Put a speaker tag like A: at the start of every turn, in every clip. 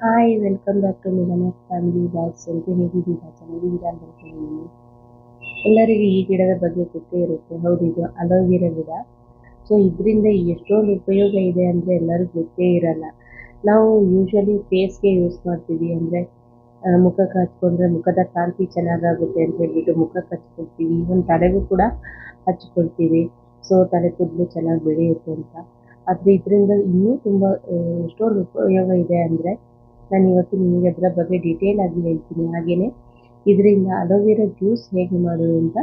A: Hi welcome back to Milana family box ಎಲ್ರು ಹೇಗಿದ್ದೀರಾ? ಚೆನ್ನಾಗಿದ್ದೀರಾ ಅಂತ ಅನ್ಕೊಂಡಿದ್ದೀನಿ ಎಲ್ಲರಿಗೂ ಈ ಗಿಡದ ಬಗ್ಗೆ ಗೊತ್ತೇ ಇರುತ್ತೆ. ಹೌದು, ಇದು ಅಲೋವೆರಾ ಗಿಡ ಸೊ ಇದರಿಂದ ಎಷ್ಟೊಂದು ಉಪಯೋಗ ಇದೆ ಅಂದರೆ ಎಲ್ಲರಿಗೂ ಗೊತ್ತೇ ಇರಲ್ಲ. ನಾವು ಯೂಶ್ವಲಿ ಫೇಸ್ಗೆ ಯೂಸ್ ಮಾಡ್ತೀವಿ ಅಂದರೆ ಮುಖಕ್ಕೆ ಹಚ್ಕೊಂಡ್ರೆ ಮುಖದ ಕಾಂತಿ ಚೆನ್ನಾಗಾಗುತ್ತೆ ಅಂತ ಹೇಳ್ಬಿಟ್ಟು ಮುಖಕ್ಕೆ ಹಚ್ಕೊಳ್ತೀವಿ ಈವನ್ ತಲೆಗೂ ಕೂಡ ಹಚ್ಕೊಳ್ತೀವಿ. ಸೊ ತಲೆ ಕೂದಲು ಚೆನ್ನಾಗಿ ಬೆಳೆಯುತ್ತೆ ಅಂತ. ಆದರೆ ಇದರಿಂದ ಇನ್ನೂ ತುಂಬ ಎಷ್ಟೊಂದು ಉಪಯೋಗ ಇದೆ ಅಂದರೆ ನಾನು ಇವತ್ತು ನಿಮಗೆ ಅದರ ಬಗ್ಗೆ ಡೀಟೇಲ್ ಆಗಿ ಹೇಳ್ತೀನಿ. ಹಾಗೆಯೇ ಇದರಿಂದ ಅಲೋವೆರಾ ಜ್ಯೂಸ್ ಹೇಗೆ ಮಾಡೋದು ಅಂತ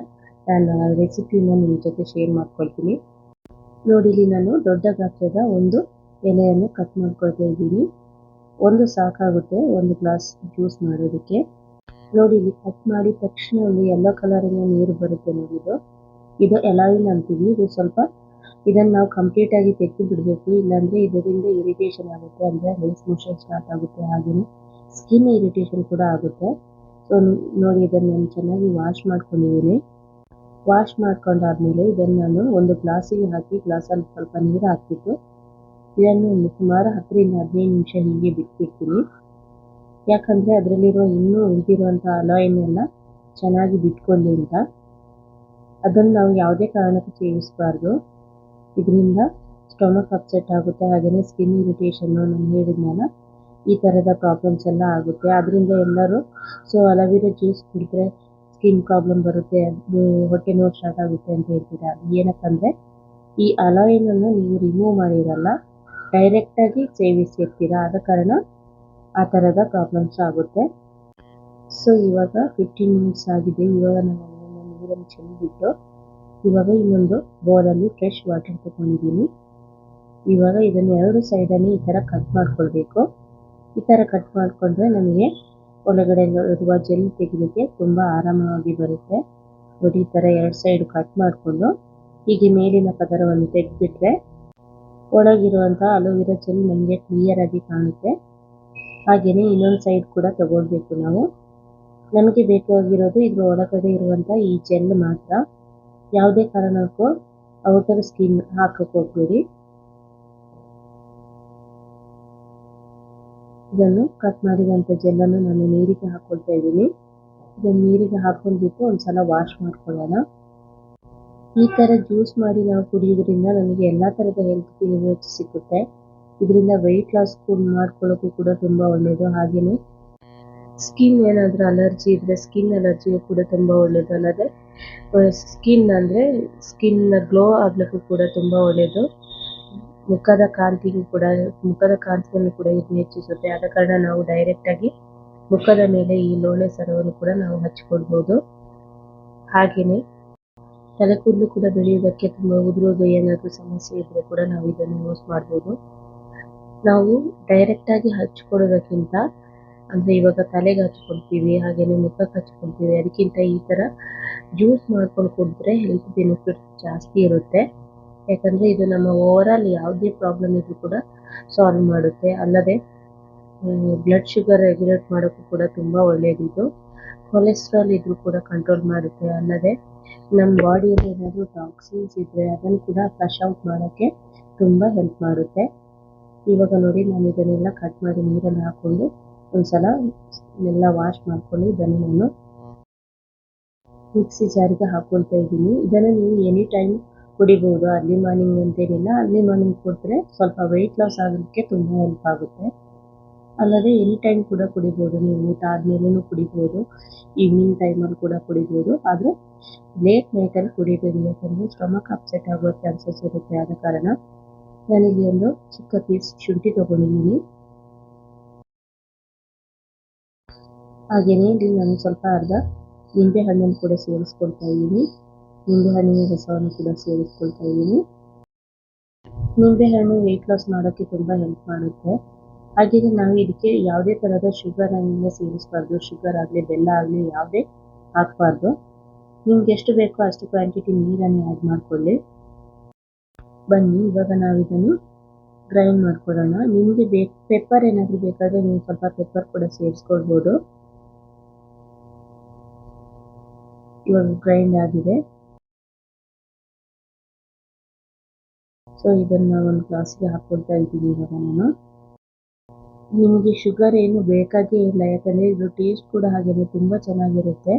A: ನಾನು ಆ ರೆಸಿಪಿನ ನಿಮ್ಮ ಜೊತೆ ಶೇರ್ ಮಾಡ್ಕೊಳ್ತೀನಿ. ನೋಡಿ, ಇಲ್ಲಿ ನಾನು ದೊಡ್ಡ ಗಾತ್ರದ ಒಂದು ಎಲೆಯನ್ನು ಕಟ್ ಮಾಡ್ಕೊಳ್ತಾ ಇದ್ದೀನಿ. ಒಂದು ಸಾಕಾಗುತ್ತೆ ಒಂದು ಗ್ಲಾಸ್ ಜ್ಯೂಸ್ ಮಾಡೋದಕ್ಕೆ. ನೋಡಿ, ಇಲ್ಲಿ ಕಟ್ ಮಾಡಿದ ತಕ್ಷಣ ಒಂದು ಯೆಲ್ಲೋ ಕಲರಿನ ನೀರು ಬರುತ್ತೆ ನೋಡಿ ಇದು. ಇದು ಎಲಾಯಿನ್ ಅಂತೀವಿ. ಇದು ಸ್ವಲ್ಪ ಇದನ್ನು ನಾವು ಕಂಪ್ಲೀಟ್ ಆಗಿ ತೆಗೆದು ಬಿಡಬೇಕು. ಇಲ್ಲಾಂದ್ರೆ ಇದರಿಂದ ಇರಿಟೇಷನ್ ಆಗುತ್ತೆ, ಅಂದ್ರೆ ಹೆಲ್ತ್ ಮೋಷನ್ ಸ್ಟಾರ್ಟ್ ಆಗುತ್ತೆ, ಹಾಗೇನೆ ಸ್ಕಿನ್ ಇರಿಟೇಷನ್ ಕೂಡ ಆಗುತ್ತೆ. ಸೊ ನೋಡಿ ಇದನ್ನ ನಾನು ಚೆನ್ನಾಗಿ ವಾಶ್ ಮಾಡ್ಕೊಂಡಿದ್ದೀನಿ. ವಾಶ್ ಮಾಡ್ಕೊಂಡಾದ್ಮೇಲೆ ಇದನ್ನು ನಾನು ಒಂದು ಗ್ಲಾಸಿಗೆ ಹಾಕಿ, ಗ್ಲಾಸಲ್ಲಿ ಸ್ವಲ್ಪ ನೀರು ಹಾಕ್ಬಿಟ್ಟು ಇದನ್ನು ಒಂದು ಸುಮಾರು ಹತ್ತರಿಂದ ಹದಿನೈದು ನಿಮಿಷ ಹೀಗೆ ಬಿಟ್ಬಿಡ್ತೀನಿ. ಯಾಕಂದ್ರೆ ಅದರಲ್ಲಿರೋ ಇನ್ನೂ ಉಳಿದಿರುವಂಥ ಅಲಾಯಿನ ಎಲ್ಲ ಚೆನ್ನಾಗಿ ಬಿಟ್ಕೊಳ್ಳಿ ಅಂತ. ಅದನ್ನು ನಾವು ಯಾವುದೇ ಕಾರಣಕ್ಕೂ ಸೇವಿಸಬಾರ್ದು. ಇದರಿಂದ ಸ್ಟೊಮಕ್ ಅಪ್ಸೆಟ್ ಆಗುತ್ತೆ ಹಾಗೆಯೇ ಸ್ಕಿನ್ ಇರಿಟೇಷನ್ನು ನಾನು ಹೇಳಿದ್ನಲ್ಲ, ಈ ಥರದ ಪ್ರಾಬ್ಲಮ್ಸ್ ಎಲ್ಲ ಆಗುತ್ತೆ. ಅದರಿಂದ ಎಲ್ಲರೂ ಸೊ ಅಲವೀರ ಜ್ಯೂಸ್ ಕುಡಿದ್ರೆ ಸ್ಕಿನ್ ಪ್ರಾಬ್ಲಮ್ ಬರುತ್ತೆ ಹೊಟ್ಟೆ ನೋವು ಸ್ಟಾರ್ಟ್ ಆಗುತ್ತೆ ಅಂತ ಹೇಳ್ತೀರಾ? ಏನಕ್ಕಂದರೆ, ಈ ಅಲೋಯಿನನ್ನು ನೀವು ರಿಮೂವ್ ಮಾಡಿರಲ್ಲ ಡೈರೆಕ್ಟಾಗಿ ಸೇವಿಸಿರ್ತೀರ ಆದ ಕಾರಣ ಆ ಥರದ ಪ್ರಾಬ್ಲಮ್ಸ್ ಆಗುತ್ತೆ. ಸೊ ಇವಾಗ ಫಿಫ್ಟೀನ್ ಮಿನಿಟ್ಸ್ ಆಗಿದೆ. ಇವಾಗ ನಾವು ನೀರನ್ನು ಚೆಲ್ಲಿಬಿಟ್ಟು ಇವಾಗ ಇನ್ನೊಂದು ಬೌಲಲ್ಲಿ ಫ್ರೆಶ್ ವಾಟರ್ ತಗೊಂಡಿದ್ದೀನಿ. ಇವಾಗ ಇದನ್ನು ಎರಡು ಸೈಡಲ್ಲಿ ಈ ಥರ ಕಟ್ ಮಾಡ್ಕೊಳ್ಬೇಕು. ಈ ಥರ ಕಟ್ ಮಾಡಿಕೊಂಡ್ರೆ ನಮಗೆ ಒಳಗಡೆ ಇರುವ ಜೆಲ್ ತೆಗಿಲಿಕ್ಕೆ ತುಂಬ ಆರಾಮವಾಗಿ ಬರುತ್ತೆ. ನೋಡಿ, ಈ ಥರ ಎರಡು ಸೈಡ್ ಕಟ್ ಮಾಡಿಕೊಂಡು ಹೀಗೆ ಮೇಲಿನ ಪದರವನ್ನು ತೆಗೆದ್ಬಿಟ್ರೆ ಒಳಗಿರುವಂಥ ಅಲೋವಿರೋ ಜೆಲ್ ನಮಗೆ ಕ್ಲಿಯರ್ ಆಗಿ ಕಾಣುತ್ತೆ. ಹಾಗೆಯೇ ಇನ್ನೊಂದು ಸೈಡ್ ಕೂಡ ತಗೊಳ್ಬೇಕು ನಾವು. ನಮಗೆ ಬೇಕಾಗಿರೋದು ಇದ್ರ ಒಳಗಡೆ ಇರುವಂಥ ಈ ಜೆಲ್ ಮಾತ್ರ. ಯಾವುದೇ ಕಾರಣಕ್ಕೂ ಔಟರ್ ಸ್ಕಿನ್ ಹಾಕಕ್ಕೆ ಹೋಗ್ಬೇಡಿ ಇದನ್ನು ಕಟ್ ಮಾಡಿದಂಥ ಜೆಲ್ಲನ್ನು ನಾನು ನೀರಿಗೆ ಹಾಕೊಳ್ತಾ ಇದ್ದೀನಿ. ಇದನ್ನು ನೀರಿಗೆ ಹಾಕೊಂಡ್ಬಿಟ್ಟು ಒಂದ್ಸಲ ವಾಶ್ ಮಾಡ್ಕೊಳ್ಳೋಣ. ಈ ಥರ ಜ್ಯೂಸ್ ಮಾಡಿ ನಾವು ಕುಡಿಯೋದ್ರಿಂದ ನಮಗೆ ಎಲ್ಲ ಥರದ ಹೆಲ್ತ್ ಬೆನಿಫಿಟ್ಸ್ ಸಿಗುತ್ತೆ. ಇದರಿಂದ ವೆಯ್ಟ್ ಲಾಸ್ ಕೂಡ ಮಾಡ್ಕೊಳ್ಳೋಕ್ಕೂ ಕೂಡ ತುಂಬ ಒಳ್ಳೆಯದು ಹಾಗೆಯೇ ಸ್ಕಿನ್ ಏನಾದರೂ ಅಲರ್ಜಿ ಇದ್ದರೆ ಸ್ಕಿನ್ ಅಲರ್ಜಿಯು ಕೂಡ ತುಂಬ ಒಳ್ಳೆಯದು ಅಲ್ಲದೆ ಸ್ಕಿನ್ ಅಂದರೆ ಸ್ಕಿನ್ ಗ್ಲೋ ಆಗಲಿಕ್ಕೂ ಕೂಡ ತುಂಬ ಒಳ್ಳೆಯದು ಮುಖದ ಕಾಂತಿಗೂ ಕೂಡ, ಮುಖದ ಕಾಂತಿಯನ್ನು ಕೂಡ ಇದು ಹೆಚ್ಚಿಸುತ್ತೆ. ಆದ ಕಾರಣ ನಾವು ಡೈರೆಕ್ಟಾಗಿ ಮುಖದ ಮೇಲೆ ಈ ಲೋಳೆ ಸರವನ್ನು ಕೂಡ ನಾವು ಹಚ್ಕೊಳ್ಬೋದು. ಹಾಗೆಯೇ ತಲೆ ಕೂದಲು ಕೂಡ ಬೆಳೆಯುವುದಕ್ಕೆ ತುಂಬ ಉದುರೋದು ಏನಾದರೂ ಸಮಸ್ಯೆ ಇದ್ದರೆ ಕೂಡ ನಾವು ಇದನ್ನು ಯೂಸ್ ಮಾಡ್ಬೋದು. ನಾವು ಡೈರೆಕ್ಟಾಗಿ ಹಚ್ಕೊಳ್ಳೋದಕ್ಕಿಂತ ಅಂದರೆ ಇವಾಗ ತಲೆಗೆ ಹಚ್ಕೊಳ್ತೀವಿ ಹಾಗೆಯೇ ಮುಖಕ್ಕೆ ಹಚ್ಕೊಳ್ತೀವಿ, ಅದಕ್ಕಿಂತ ಈ ಥರ ಜ್ಯೂಸ್ ಮಾಡ್ಕೊಂಡು ಕುಡಿದ್ರೆ ಹೆಲ್ತ್ ಬೆನಿಫಿಟ್ಸ್ ಜಾಸ್ತಿ ಇರುತ್ತೆ. ಯಾಕಂದರೆ ಇದು ನಮ್ಮ ಓವರಾಲ್ ಯಾವುದೇ ಪ್ರಾಬ್ಲಮ್ ಇದ್ರೂ ಕೂಡ ಸಾಲ್ವ್ ಮಾಡುತ್ತೆ. ಅಲ್ಲದೆ ಬ್ಲಡ್ ಶುಗರ್ ರೆಗ್ಯುಲೇಟ್ ಮಾಡೋಕ್ಕೂ ಕೂಡ ತುಂಬ ಒಳ್ಳೆಯದಿದು ಕೊಲೆಸ್ಟ್ರಾಲ್ ಇದ್ರೂ ಕೂಡ ಕಂಟ್ರೋಲ್ ಮಾಡುತ್ತೆ. ಅಲ್ಲದೆ ನಮ್ಮ ಬಾಡಿಯಲ್ಲಿ ಏನಾದರೂ ಟಾಕ್ಸಿನ್ಸ್ ಇದ್ದರೆ ಅದನ್ನು ಕೂಡ ಫ್ಲಶ್ ಔಟ್ ಮಾಡೋಕ್ಕೆ ತುಂಬ ಹೆಲ್ಪ್ ಮಾಡುತ್ತೆ. ಇವಾಗ ನೋಡಿ ನಾನು ಇದನ್ನೆಲ್ಲ ಕಟ್ ಮಾಡಿ ನೀರಲ್ಲಿ ಹಾಕ್ಕೊಂಡು ಒಂದ್ಸಲ ಎಲ್ಲ ವಾಶ್ ಮಾಡ್ಕೊಂಡು ಇದನ್ನು ನಾನು ಮಿಕ್ಸಿ ಜಾರಿಗೆ ಹಾಕೊಳ್ತಾ ಇದ್ದೀನಿ. ಇದನ್ನು ನೀವು ಎನಿ ಟೈಮ್ ಕುಡಿಬಹುದು ಅರ್ಲಿ ಮಾರ್ನಿಂಗ್ ಅಂತೇನಿಲ್ಲ. ಅರ್ಲಿ ಮಾರ್ನಿಂಗ್ ಕುಡಿದ್ರೆ ಸ್ವಲ್ಪ ವೆಯ್ಟ್ ಲಾಸ್ ಆಗೋದಕ್ಕೆ ತುಂಬ ಹೆಲ್ಪ್ ಆಗುತ್ತೆ. ಅಲ್ಲದೆ ಎನಿ ಟೈಮ್ ಕೂಡ ಕುಡಿಬಹುದು ನೀವು ಊಟ ಕುಡಿಬಹುದು ಈವ್ನಿಂಗ್ ಟೈಮಲ್ಲಿ ಕೂಡ ಕುಡಿಬಹುದು ಆದರೆ ಲೇಟ್ ನೈಟಲ್ಲಿ ಕುಡಿಬೇಡಿ ಯಾಕಂದರೆ ಸ್ಟಮಕ್ ಅಪ್ಸೆಟ್ ಆಗುವ ಚಾನ್ಸಸ್ ಇರುತ್ತೆ ಆದ ಕಾರಣ ನಾನಿಲ್ಲಿ ಒಂದು ಚಿಕ್ಕ ಪೀಸ್ ಶುಂಠಿ ತೊಗೊಂಡಿದ್ದೀನಿ. ಹಾಗೆಯೇ ಇಲ್ಲಿ ನಾನು ಸ್ವಲ್ಪ ಅರ್ಧ ನಿಂಬೆ ಹಣ್ಣನ್ನು ಕೂಡ ಸೇರಿಸ್ಕೊಳ್ತಾ ಇದ್ದೀನಿ. ನಿಂಬೆ ಹಣ್ಣಿನ ರಸವನ್ನು ಕೂಡ ಸೇರಿಸ್ಕೊಳ್ತಾ ಇದ್ದೀನಿ. ನಿಂಬೆ ಹಣ್ಣು ವೆಯ್ಟ್ ಲಾಸ್ ಮಾಡೋಕ್ಕೆ ತುಂಬ ಹೆಲ್ಪ್ ಮಾಡುತ್ತೆ. ಹಾಗೆಯೇ ನಾವು ಇದಕ್ಕೆ ಯಾವುದೇ ಥರದ ಶುಗರನ್ನು ಸೇರಿಸಬಾರ್ದು. ಶುಗರ್ ಆಗಲಿ, ಬೆಲ್ಲ ಆಗಲಿ, ಯಾವುದೇ ಹಾಕಬಾರ್ದು. ನಿಮ್ಗೆ ಎಷ್ಟು ಬೇಕೋ ಅಷ್ಟು ಕ್ವಾಂಟಿಟಿ ನೀರನ್ನು ಆ್ಯಡ್ ಮಾಡಿಕೊಳ್ಳಿ. ಬನ್ನಿ, ಇವಾಗ ನಾವು ಇದನ್ನು ಗ್ರೈಂಡ್ ಮಾಡ್ಕೊಳ್ಳೋಣ. ನಿಮಗೆ ಬೇಕು ಪೆಪ್ಪರ್ ಏನಾದರೂ ಬೇಕಾದರೆ ನೀವು ಸ್ವಲ್ಪ ಪೆಪ್ಪರ್ ಕೂಡ ಸೇರಿಸ್ಕೊಳ್ಬೋದು. ಇವಾಗ ಗ್ರೈಂಡ್ ಆಗಿದೆ. ಸೊ ಇದನ್ನ ಒಂದು ಗ್ಲಾಸ್ಗೆ ಹಾಕೊಳ್ತಾ ಇದ್ದೀನಿ ಇವಾಗ ನಾನು. ನಿಮಗೆ ಶುಗರ್ ಏನು ಬೇಕಾಗೇ ಇಲ್ಲ, ಯಾಕಂದರೆ ಇದು ಟೇಸ್ಟ್ ಕೂಡ ಹಾಗೆಯೇ ತುಂಬ ಚೆನ್ನಾಗಿರುತ್ತೆ.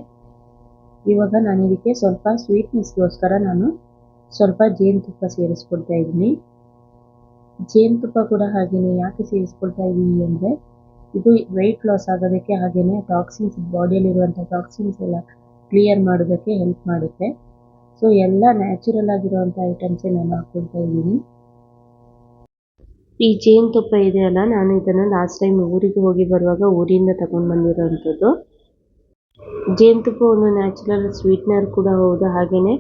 A: ಇವಾಗ ನಾನು ಇದಕ್ಕೆ ಸ್ವಲ್ಪ ಸ್ವೀಟ್ನೆಸ್ಗೋಸ್ಕರ ನಾನು ಸ್ವಲ್ಪ ಜೇನುತುಪ್ಪ ಸೇರಿಸ್ಕೊಳ್ತಾ ಇದ್ದೀನಿ. ಜೇನುತುಪ್ಪ ಕೂಡ ಹಾಗೆಯೇ ಯಾಕೆ ಸೇರಿಸ್ಕೊಳ್ತಾ ಇದ್ದೀನಿ ಅಂದರೆ, ಇದು ವೆಯ್ಟ್ ಲಾಸ್ ಆಗೋದಕ್ಕೆ ಹಾಗೆಯೇ ಟಾಕ್ಸಿನ್ಸ್ ಬಾಡಿಯಲ್ಲಿರುವಂಥ ಟಾಕ್ಸಿನ್ಸ್ ಎಲ್ಲ ಕ್ಲಿಯರ್ ಮಾಡೋದಕ್ಕೆ ಹೆಲ್ಪ್ ಮಾಡುತ್ತೆ. ಸೊ ಎಲ್ಲ ನ್ಯಾಚುರಲ್ ಆಗಿರುವಂಥ ಐಟಮ್ಸೇ ನಾನು ಹಾಕ್ಕೊಳ್ತಾ ಇದ್ದೀನಿ. ಈ ಜೇನುತುಪ್ಪ ಇದೆಯಲ್ಲ ನಾನು ಇದನ್ನು ಲಾಸ್ಟ್ ಟೈಮ್ ಊರಿಗೆ ಹೋಗಿ ಬರುವಾಗ ಊರಿಂದ ತಗೊಂಡು ಬಂದಿರೋವಂಥದ್ದು. ಜೇನುತುಪ್ಪ ಒಂದು ನ್ಯಾಚುರಲ್ ಸ್ವೀಟ್ನರ್ ಕೂಡ ಹೌದು ಹಾಗೆಯೇ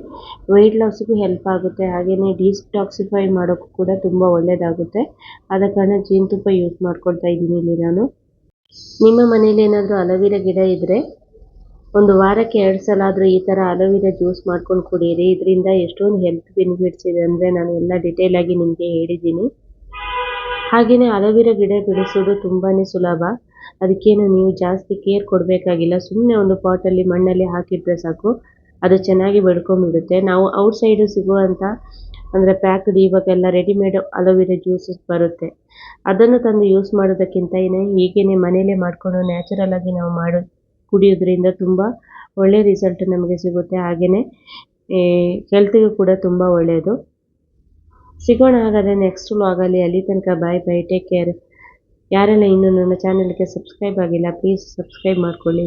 A: ವೆಯ್ಟ್ ಲಾಸ್ಗೂ ಹೆಲ್ಪ್ ಆಗುತ್ತೆ. ಹಾಗೆಯೇ ಡಿಸ್ಟಾಕ್ಸಿಫೈ ಮಾಡೋಕ್ಕೂ ಕೂಡ ತುಂಬ ಒಳ್ಳೆಯದಾಗುತ್ತೆ ಆದ ಕಾರಣ ಜೇನುತುಪ್ಪ ಯೂಸ್ ಮಾಡ್ಕೊಳ್ತಾ ಇದ್ದೀನಿ ಇಲ್ಲಿ ನಾನು. ನಿಮ್ಮ ಮನೇಲಿ ಏನಾದರೂ ಅಲವೀರ ಗಿಡ ಇದ್ದರೆ ಒಂದು ವಾರಕ್ಕೆ ಎರಡು ಸಲ ಆದರೂ ಈ ಥರ ಅಲೋವೆರಾ ಜ್ಯೂಸ್ ಮಾಡ್ಕೊಂಡು ಕುಡಿಯಿರಿ ಇದರಿಂದ ಎಷ್ಟೊಂದು ಹೆಲ್ತ್ ಬೆನಿಫಿಟ್ಸ್ ಇದೆ ಅಂದರೆ ನಾನು ಎಲ್ಲ ಡೀಟೇಲ್ ಆಗಿ ನಿಮಗೆ ಹೇಳಿದ್ದೀನಿ. ಹಾಗೆಯೇ ಅಲೋವೆರಾ ಗಿಡ ಬೆಳೆಸೋದು ತುಂಬಾ ಸುಲಭ. ಅದಕ್ಕೇನು ನೀವು ಜಾಸ್ತಿ ಕೇರ್ ಕೊಡಬೇಕಾಗಿಲ್ಲ. ಸುಮ್ಮನೆ ಒಂದು ಪಾಟಲ್ಲಿ ಮಣ್ಣಲ್ಲಿ ಹಾಕಿಟ್ರೆ ಸಾಕು. ಅದು ಚೆನ್ನಾಗಿ ಬೆಳ್ಕೊಂಬಿಡುತ್ತೆ ನಾವು ಔಟ್ ಸೈಡು ಸಿಗುವಂಥ ಅಂದರೆ ಪ್ಯಾಕ್ಡ್ ಇವಾಗೆಲ್ಲ ರೆಡಿಮೇಡ್ ಅಲೋವೆರಾ ಜ್ಯೂಸಸ್ ಬರುತ್ತೆ. ಅದನ್ನು ತಂದು ಯೂಸ್ ಮಾಡೋದಕ್ಕಿಂತ ಏನೇ ಹೀಗೇನೆ ಮನೆಯಲ್ಲೇ ಮಾಡಿಕೊಂಡು ನ್ಯಾಚುರಲ್ ಆಗಿ ನಾವು ಮಾಡೋ ಕುಡಿಯೋದ್ರಿಂದ ತುಂಬ ಒಳ್ಳೆಯ ರಿಸಲ್ಟ್ ನಮಗೆ ಸಿಗುತ್ತೆ. ಹಾಗೆಯೇ ಹೆಲ್ತಿಗೂ ಕೂಡ ತುಂಬ ಒಳ್ಳೆಯದು ಸಿಗೋಣ ಹಾಗಾದರೆ ನೆಕ್ಸ್ಟ್ ವ್ಲಾಗಲ್ಲಿ ಅಲ್ಲಿ. ತನಕ ಬಾಯ್ ಬೈ ಟೇಕ್ ಕೇರ್ ಯಾರೆಲ್ಲ ಇನ್ನೂ ನನ್ನ ಚಾನಲ್ಗೆ ಸಬ್ಸ್ಕ್ರೈಬ್ ಆಗಿಲ್ಲ ಪ್ಲೀಸ್ ಸಬ್ಸ್ಕ್ರೈಬ್ ಮಾಡ್ಕೊಳ್ಳಿ.